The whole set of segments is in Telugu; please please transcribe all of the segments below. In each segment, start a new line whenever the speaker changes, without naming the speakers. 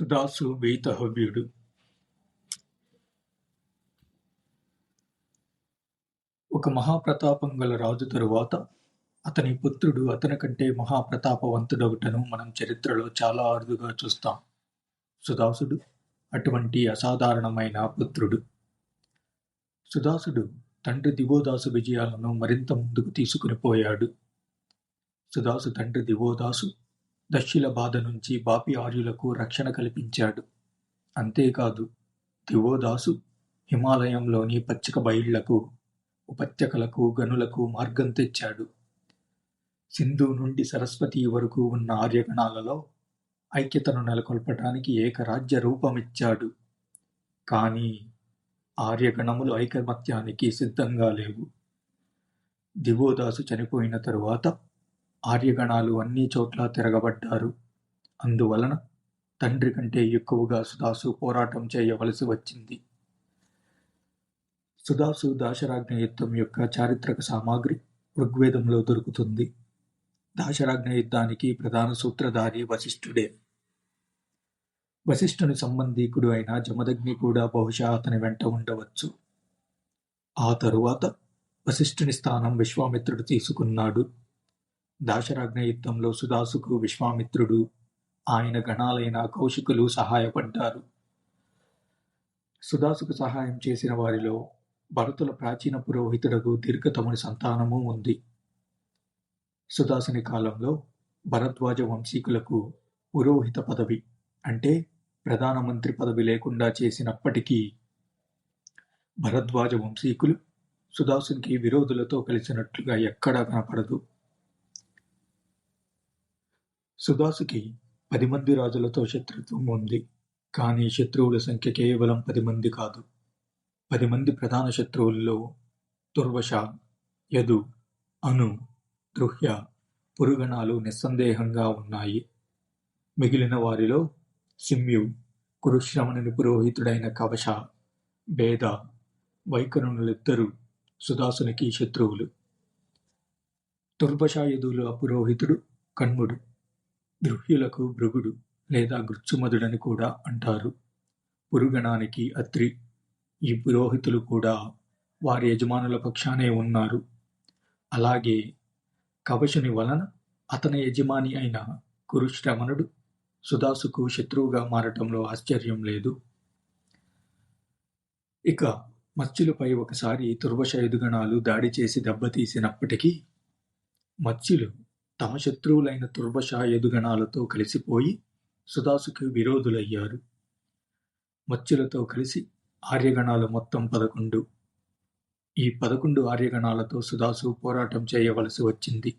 సుదాసు వీతహవ్యుడు ఒక మహాప్రతాపం గల రాజు తరువాత అతని పుత్రుడు అతనికంటే మహాప్రతాపవంతుడొకటను మనం చరిత్రలో చాలా అరుదుగా చూస్తాం. సుదాసుడు అటువంటి అసాధారణమైన పుత్రుడు. సుదాసుడు తండ్రి దివోదాసు విజయాలను మరింత ముందుకు తీసుకుని పోయాడు. సుదాసు తండ్రి దివోదాసు దశ్యుల బాధ నుంచి బాపి ఆర్యులకు రక్షణ కల్పించాడు. అంతేకాదు దివోదాసు హిమాలయంలోని పచ్చిక బయళ్ళకు ఉపత్యకలకు గనులకు మార్గం తెచ్చాడు. సింధు నుండి సరస్వతి వరకు ఉన్న ఆర్యగణాలలో ఐక్యతను నెలకొల్పటానికి ఏకరాజ్య రూపమిచ్చాడు. కానీ ఆర్యగణములు ఐకమత్యానికి సిద్ధంగా లేవు. దివోదాసు చనిపోయిన తరువాత ఆర్యగణాలు అన్ని చోట్ల తిరగబడ్డారు. అందువలన తండ్రి కంటే ఎక్కువగా సుదాసు పోరాటం చేయవలసి వచ్చింది. సుదాసు దాశరాజ్ఞ యుద్ధం యొక్క చారిత్రక సామాగ్రి ఋగ్వేదంలో దొరుకుతుంది. దాశరాజ్ఞ యుద్ధానికి ప్రధాన సూత్రధారి వశిష్ఠుడే. వశిష్ఠుని సంబంధీకుడు అయిన జమదగ్ని కూడా బహుశా అతని వెంట ఉండవచ్చు. ఆ తరువాత వశిష్ఠుని స్థానం విశ్వామిత్రుడు తీసుకున్నాడు. దాశరాజ్ఞ యుద్ధంలో సుదాసుకు విశ్వామిత్రుడు ఆయన గణాలైన కౌశికులు సహాయపడ్డారు. సుదాసుకు సహాయం చేసిన వారిలో భరతుల ప్రాచీన పురోహితుడకు దీర్ఘతముని సంతానము ఉంది. సుదాసుని కాలంలో భరద్వాజ వంశీకులకు పురోహిత పదవి అంటే ప్రధానమంత్రి పదవి లేకుండా చేసినప్పటికీ భరద్వాజ వంశీకులు సుదాసునికి విరోధులతో కలిసినట్లుగా ఎక్కడా కనపడదు. సుదాసుకి పది మంది రాజులతో శత్రుత్వం ఉంది. కానీ శత్రువుల సంఖ్య కేవలం పది మంది కాదు. పది మంది ప్రధాన శత్రువుల్లో దుర్వశ యదు అను దృహ్య పురుగణాలు నిస్సందేహంగా ఉన్నాయి. మిగిలిన వారిలో సిమ్యు కురుశ్రవణుని పురోహితుడైన కవశ భేద వైకరుణులిద్దరూ సుదాసునికి శత్రువులు. దుర్భషాయుధుల పురోహితుడు కణ్ముడు. దృహ్యులకు భృగుడు లేదా గృత్సుమదుడని కూడా అంటారు. పురుగణానికి అత్రి. ఈ పురోహితులు కూడా వారి యజమానుల పక్షానే ఉన్నారు. అలాగే కవచుని వలన అతని యజమాని అయిన కురుశ్రవణుడు సుదాసుకు శత్రువుగా మారటంలో ఆశ్చర్యం లేదు. ఇక మత్స్యులపై ఒకసారి తుర్వశ ఎదుగణాలు దాడి చేసి దెబ్బతీసినప్పటికీ మత్స్యులు తమ శత్రువులైన తుర్వశ ఎదుగణాలతో కలిసిపోయి సుదాసుకు విరోధులయ్యారు. మత్స్యులతో కలిసి ఆర్యగణాలు మొత్తం పదకొండు. ఈ పదకొండు ఆర్యగణాలతో సుదాసు పోరాటం చేయవలసి వచ్చింది.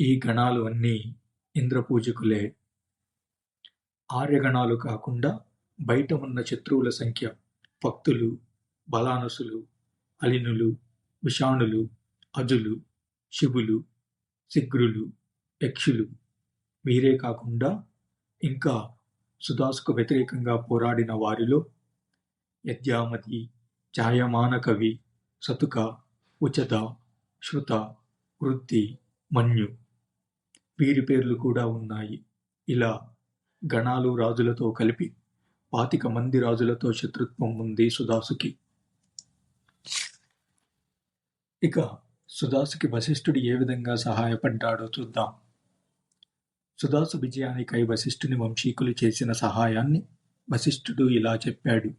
ఈ గణాలు అన్నీ ఇంద్రపూజకులే. ఆర్యగణాలు కాకుండా బయట ఉన్న శత్రువుల సంఖ్య భక్తులు బలానసులు అలినులు విషాణులు అజులు శివులు శిగ్రులు యక్షులు. వీరే కాకుండా ఇంకా సుదాసుకు వ్యతిరేకంగా పోరాడిన వారిలో యద్యామతి ఛాయమాన కవి సతుక ఉచత శృత వృత్తి మన్యు వీరి పేర్లు కూడా ఉన్నాయి. ఇలా గణాలు రాజులతో కలిపి పాతిక మంది రాజులతో శత్రుత్వం ఉంది సుదాసుకి. ఇక సుదాసుకి వశిష్ఠుడు ఏ విధంగా సహాయపడ్డాడో చూద్దాం. సుదాసు విజయానికై వశిష్ఠుని వంశీకులు చేసిన సహాయాన్ని వశిష్ఠుడు ఇలా చెప్పాడు.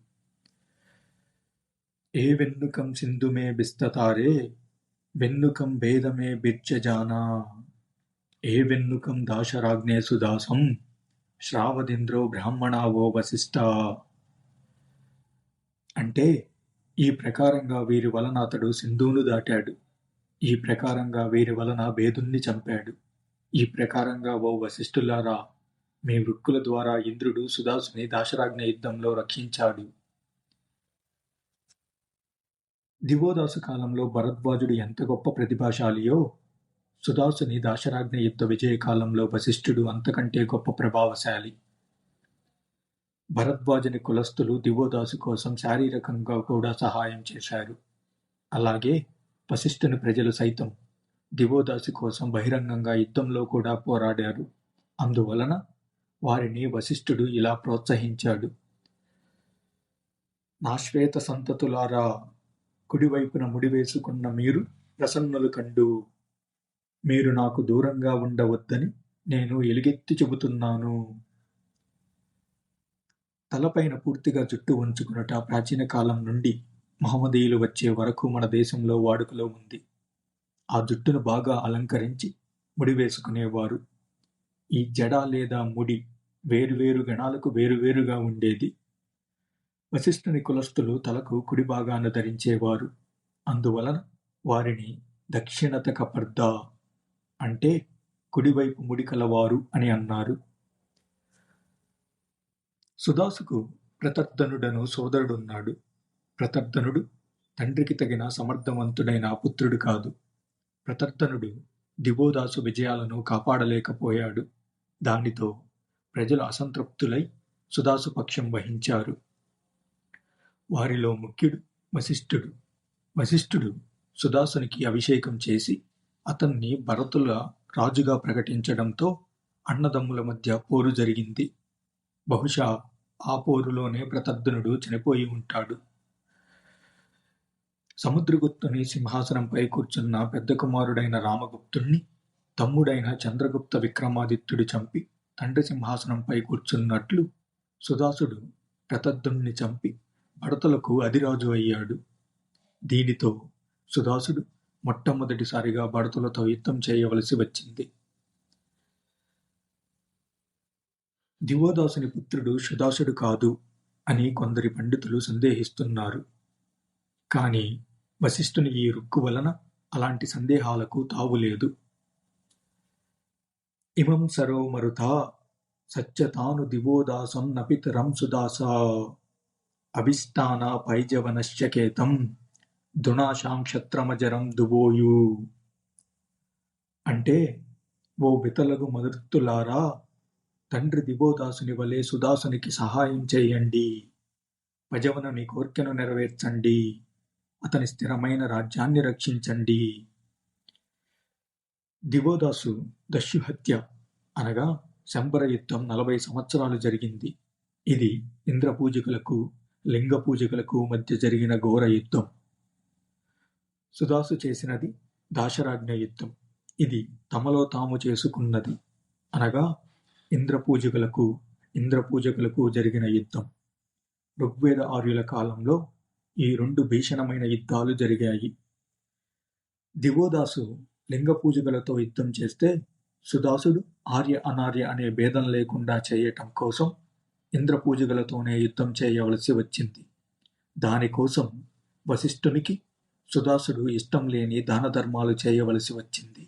ఏ వెన్నుకం సింధుమే బిస్తతారే వెన్నుకం భేదమే బిర్చజానా ఏ వెన్నుకం దాశరాజ్ఞే సుదాసం శ్రావదింద్రో బ్రాహ్మణావో వశిష్ట అంటే ఈ ప్రకారంగా వీరి వలన అతడు సింధువును దాటాడు. ఈ ప్రకారంగా వీరి వలన భేదుణ్ణి చంపాడు. ఈ ప్రకారంగా ఓ వశిష్ఠులారా మీ వృక్కుల ద్వారా ఇంద్రుడు సుదాసుని దాశరాజ్ఞ యుద్ధంలో రక్షించాడు. దివోదాసు కాలంలో భరద్వాజుడు ఎంత గొప్ప ప్రతిభాశాలియో సుదాసుని దాశరాజ్ఞ యుద్ధ విజయకాలంలో వశిష్ఠుడు అంతకంటే గొప్ప ప్రభావశాలి. భరద్వాజుని కులస్తులు దివోదాసు కోసం శారీరకంగా కూడా సహాయం చేశారు. అలాగే వశిష్ఠుని ప్రజలు సైతం దివోదాసు కోసం బహిరంగంగా యుద్ధంలో కూడా పోరాడారు. అందువలన వారిని వశిష్ఠుడు ఇలా ప్రోత్సహించాడు. నా శ్వేత సంతతులారా కుడివైపున ముడివేసుకున్న మీరు ప్రసన్నులు కండు మీరు నాకు దూరంగా ఉండవద్దని నేను ఎలుగెత్తి చెబుతున్నాను. తలపైన పూర్తిగా జుట్టు ఉంచుకునుట ప్రాచీన కాలం నుండి మహమ్మదీయులు వచ్చే వరకు మన దేశంలో వాడుకలో ఉంది. ఆ జుట్టును బాగా అలంకరించి ముడి వేసుకునేవారు. ఈ జడ లేదా ముడి వేరువేరు గణాలకు వేరువేరుగా ఉండేది. వశిష్ఠుని కులస్తులు తలకు కుడి భాగాన ధరించేవారు. అందువలన వారిని దక్షిణత కపర్దా అంటే కుడివైపు ముడి కలవారు అని అన్నారు. సుదాసుకు ప్రతర్ధనుడను సోదరుడున్నాడు. ప్రతర్ధనుడు తండ్రికి తగిన సమర్థవంతుడైన పుత్రుడు కాదు. ప్రతర్ధనుడు దివోదాసు విజయాలను కాపాడలేకపోయాడు. దానితో ప్రజలు అసంతృప్తులై సుదాసు పక్షం వహించారు. వారిలో ముఖ్యుడు వశిష్ఠుడు. వశిష్ఠుడు సుదాసునికి అభిషేకం చేసి అతన్ని భరతుల రాజుగా ప్రకటించడంతో అన్నదమ్ముల మధ్య పోరు జరిగింది. బహుశా ఆ పోరులోనే ప్రతర్ధనుడు చనిపోయి ఉంటాడు. సముద్రగుప్తుని సింహాసనంపై కూర్చున్న పెద్ద కుమారుడైన రామగుప్తుణ్ణి తమ్ముడైన చంద్రగుప్త విక్రమాదిత్యుడు చంపి తండ్రి సింహాసనంపై కూర్చున్నట్లు సుదాసుడు ప్రతద్దుణ్ణి చంపి భడతలకు అధిరాజు అయ్యాడు. దీనితో సుదాసుడు మొట్టమొదటిసారిగా భరతులతో యుద్ధం చేయవలసి వచ్చింది. దివోదాసుని పుత్రుడు సుదాసుడు కాదు అని కొందరి పండితులు సందేహిస్తున్నారు. కానీ వశిష్ఠుని ఈ రుక్కు వలన అలాంటి సందేహాలకు తావులేదు ఇమం సరో మరుతా సత్యతాను దివోదాసం నపితరం సుదాస అభిస్థాన పైజవనశ్చకేతం దునాశాం క్షత్రమజరం దువోయు. అంటే ఓ వితలగు మదృత్తులారా తండ్రి దివోదాసుని వలె సుదాసునికి సహాయం చేయండి. పజవనుని కోర్కెను నెరవేర్చండి. అతని స్థిరమైన రాజ్యాన్ని రక్షించండి. దివోదాసు దస్యుహత్య అనగా శంబర యుద్ధం నలభై సంవత్సరాలు జరిగింది. ఇది ఇంద్ర పూజకులకు లింగ పూజకులకు మధ్య జరిగిన ఘోర యుద్ధం. సుదాసు చేసినది దాశరాజ్ఞ యుద్ధం. ఇది తమలో తాము చేసుకున్నది అనగా ఇంద్ర పూజకులకు ఇంద్ర పూజకులకు జరిగిన యుద్ధం. ఋగ్వేద ఆర్యుల కాలంలో ఈ రెండు భీషణమైన యుద్ధాలు జరిగాయి. దివోదాసు లింగపూజగలతో యుద్ధం చేస్తే సుదాసుడు ఆర్య అనార్య అనే భేదం లేకుండా చేయటం కోసం ఇంద్రపూజగలతోనే యుద్ధం చేయవలసి వచ్చింది. దానికోసం వశిష్ఠునికి సుదాసుడు ఇష్టం లేని దాన ధర్మాలు చేయవలసి వచ్చింది.